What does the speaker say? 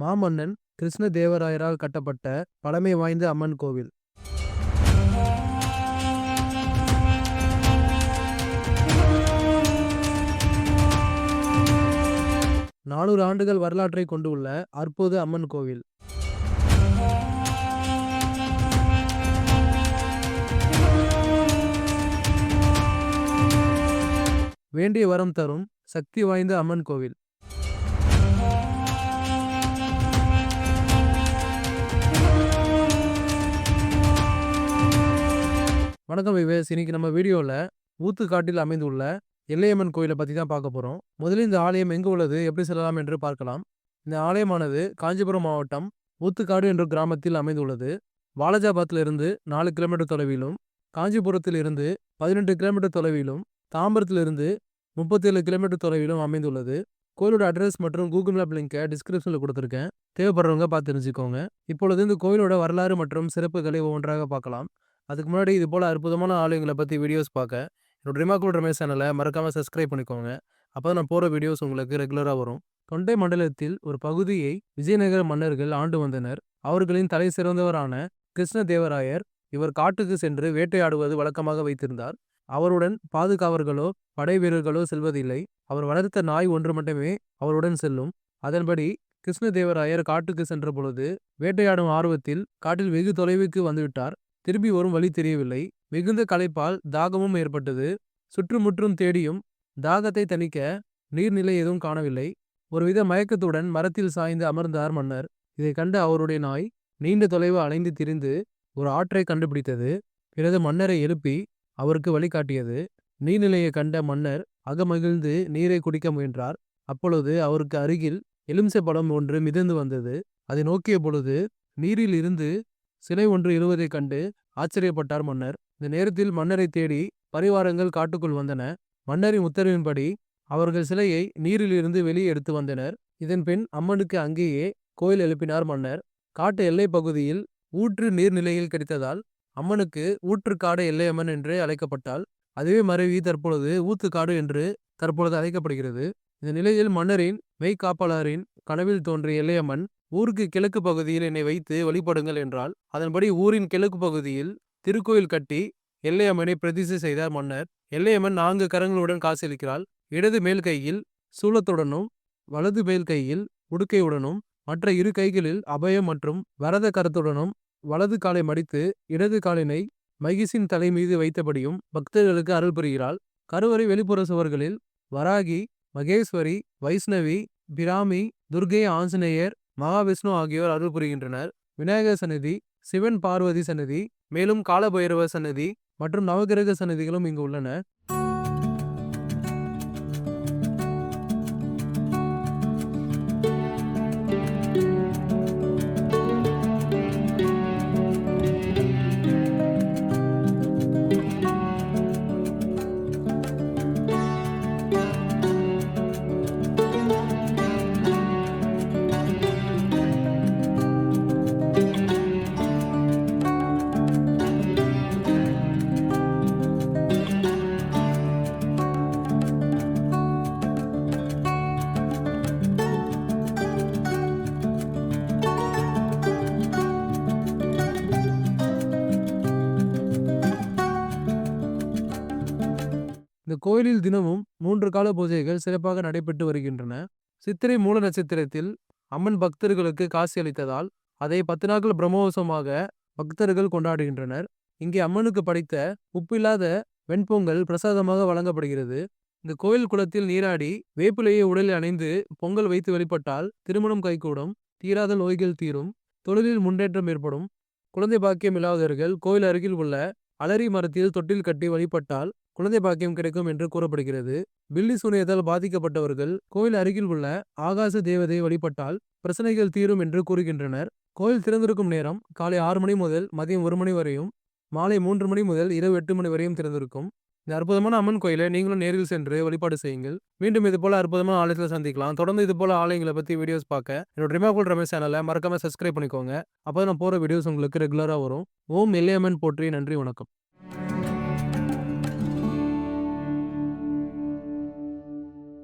மாமன்னன் கிருஷ்ணதேவராயரால் கட்டப்பட்ட பழமை வாய்ந்த அம்மன் கோவில். நானூறு ஆண்டுகள் வரலாற்றை கொண்டுள்ள அற்புத அம்மன் கோவில். வேண்டிய வரம் தரும் சக்தி வாய்ந்த அம்மன் கோவில். வணக்கம் விவேஸ். இன்னைக்கு நம்ம வீடியோவில் ஊத்துக்காட்டில் அமைந்துள்ள எல்லையம்மன் கோயிலை பற்றி தான் பார்க்க போகிறோம் முதலில் இந்த ஆலயம் எங்கு உள்ளது எப்படி செல்லலாம் என்று பார்க்கலாம். இந்த ஆலயமானது காஞ்சிபுரம் மாவட்டம் ஊத்துக்காடு என்ற கிராமத்தில் அமைந்துள்ளது. வாலஜாபாத்திலிருந்து நாலு கிலோமீட்டர் தொலைவிலும் காஞ்சிபுரத்தில் இருந்து பதினெட்டு கிலோமீட்டர் தொலைவிலும் தாம்பரத்திலிருந்து முப்பத்தேழு கிலோமீட்டர் தொலைவிலும் அமைந்துள்ளது. கோயிலோட அட்ரஸ் மற்றும் கூகுள் மேப் லிங்கை டிஸ்கிரிப்ஷனில் கொடுத்துருக்கேன். தேவைப்படுறவங்க பார்த்து தெரிஞ்சுக்கோங்க. இப்பொழுது இந்த கோயிலோட வரலாறு மற்றும் சிறப்புகளை ஒவ்வொன்றாக பார்க்கலாம். அதுக்கு முன்னாடி இது போல் அற்புதமான ஆலயங்களை பற்றி வீடியோஸ் பார்க்க என்னோட ரிமாக்குள் ரமேஷ் சேனலை மறக்காமல் சப்ஸ்கிரைப் பண்ணிக்கோங்க. அப்போ நான் போகிற வீடியோஸ் உங்களுக்கு ரெகுலராக வரும். தொண்டை மண்டலத்தில் ஒரு பகுதியை விஜயநகர மன்னர்கள் ஆண்டு வந்தனர். அவர்களின் தலை சிறந்தவரான கிருஷ்ணதேவராயர் இவர் காட்டுக்கு சென்று வேட்டையாடுவது வழக்கமாக வைத்திருந்தார். அவருடன் பாதுகாவர்களோ படை வீரர்களோ செல்வதில்லை. அவர் வளர்த்த நாய் ஒன்று மட்டுமே அவருடன் செல்லும். அதன்படி கிருஷ்ணதேவராயர் காட்டுக்கு சென்ற பொழுது வேட்டையாடும் ஆர்வத்தில் காட்டில் வெகு தொலைவுக்கு வந்துவிட்டார். திரும்பி வரும் வழி தெரியவில்லை. மிகுந்த களைப்பால் தாகமும் ஏற்பட்டது. சுற்றுமுற்றும் தேடியும் தாகத்தை தணிக்க நீர்நிலை எதுவும் காணவில்லை. ஒருவித மயக்கத்துடன் மரத்தில் சாய்ந்து அமர்ந்தார் மன்னர். இதை கண்ட அவருடைய நாய் நீண்ட தொலைவு அலைந்து திரிந்து ஒரு ஆற்றை கண்டுபிடித்தது. பிறகு மன்னரை எழுப்பி அவருக்கு வழிகாட்டியது நீர்நிலையை கண்ட மன்னர் அகமகிழ்ந்து நீரை குடிக்க முயன்றார். அப்பொழுது அவருக்கு அருகில் எலுமிச்சை பழம் ஒன்று மிதந்து வந்தது. அதை நோக்கிய பொழுது நீரில் இருந்து சிலை ஒன்று எழுவதைக் கண்டு ஆச்சரியப்பட்டார் மன்னர். இந்த நேரத்தில் மன்னரை தேடி பரிவாரங்கள் காட்டுக்குள் வந்தன. மன்னரின் உத்தரவின்படி அவர்கள் சிலையை நீரிலிருந்து வெளியே எடுத்து வந்தனர். இதன்பின் அம்மனுக்கு அங்கேயே கோயில் எழுப்பினார் மன்னர். காட்டு எல்லைப் பகுதியில் ஊற்று நீர்நிலையில் கிடைத்ததால் அம்மனுக்கு ஊற்றுக்காடு எல்லையம்மன் என்று அழைக்கப்பட்டாள் அதுவே மறைவி தற்பொழுது ஊத்துக்காடு என்று தற்பொழுது அழைக்கப்படுகிறது. இந்த நிலையில் மன்னரின் மெய்காப்பாளரின் கனவில் தோன்றிய எல்லையம்மன் ஊருக்கு கிழக்கு பகுதியில் என்னை வைத்து வழிபடுங்கள் என்றால் அதன்படி ஊரின் கிழக்கு பகுதியில் திருக்கோயில் கட்டி எல்லையம்மனை பிரதிஷ்டை செய்தார் மன்னர். எல்லையம்மன் நான்கு கரங்களுடன் காசளிக்கிறாள் இடது மேல் கையில் சூலத்துடனும் வலது மேல் கையில் உடுக்கையுடனும் மற்ற இரு கைகளில் அபயம் மற்றும் வரத கரத்துடனும் வலது காலை மடித்து இடது காலினை மகிஷின் தலை மீது வைத்தபடியும் பக்தர்களுக்கு அருள் புரிகிறாள். கருவறை வெளிப்புற சுவர்களில் வராகி மகேஸ்வரி வைஷ்ணவி பிராமி துர்கை ஆஞ்சநேயர் மகாவிஷ்ணு ஆகியோர் அருள் புரிகின்றனர். விநாயகர் சன்னதி சிவன் பார்வதி சன்னதி மேலும் காலபைரவ சன்னதி மற்றும் நவகிரக சன்னதிகளும் இங்கு உள்ளன. இந்த கோயிலில் தினமும் மூன்று கால பூஜைகள் சிறப்பாக நடைபெற்று வருகின்றன. சித்திரை மூல நட்சத்திரத்தில் அம்மன் பக்தர்களுக்கு காசி அளித்ததால் அதை பத்து நாட்கள் பிரம்மோசமாக பக்தர்கள் கொண்டாடுகின்றனர். இங்கே அம்மனுக்கு படைத்த உப்பில்லாத வெண்பொங்கல் பிரசாதமாக வழங்கப்படுகிறது. இந்த கோயில் குளத்தில் நீராடி வேப்பிலையை உடலில் அணைந்து பொங்கல் வைத்து வெளிப்பட்டால் திருமணம் கைகூடும் தீராத நோய்கள் தீரும் தொழிலில் முன்னேற்றம் ஏற்படும். குழந்தை பாக்கியம் இல்லாதவர்கள் கோயில் அருகில் உள்ள அலரி மரத்தில் தொட்டில் கட்டி வழிபட்டால் குழந்தை பாக்கியம் கிடைக்கும் என்று கூறப்படுகிறது. பில்லி சூனியத்தால் பாதிக்கப்பட்டவர்கள் கோயில் அருகில் உள்ள ஆகாச தேவதையை வழிபட்டால் பிரச்சனைகள் தீரும் என்று கூறுகின்றனர். கோயில் திறந்திருக்கும் நேரம் காலை ஆறு மணி முதல் மதியம் ஒரு மணி வரையும் மாலை மூன்று மணி முதல் இரவு எட்டு மணி வரையும் திறந்திருக்கும். இந்த அற்புதமான அம்மன் கோயிலை நீங்களும் நேரில் சென்று வழிபாடு செய்யுங்கள். மீண்டும் இது போல அற்புதமான ஆலயத்தில் சந்திக்கலாம். தொடர்ந்து இது போல ஆலயங்களை பற்றி வீடியோஸ் பார்க்க என்னோட ரிமாகுல் ரமேஷ் சேனலை மறக்காம சப்ஸ்கிரைப் பண்ணிக்கோங்க. அப்போ நான் போகிற வீடியோஸ் உங்களுக்கு ரெகுலராக வரும். ஓம் எல்லையம்மன் போற்றி. நன்றி வணக்கம்.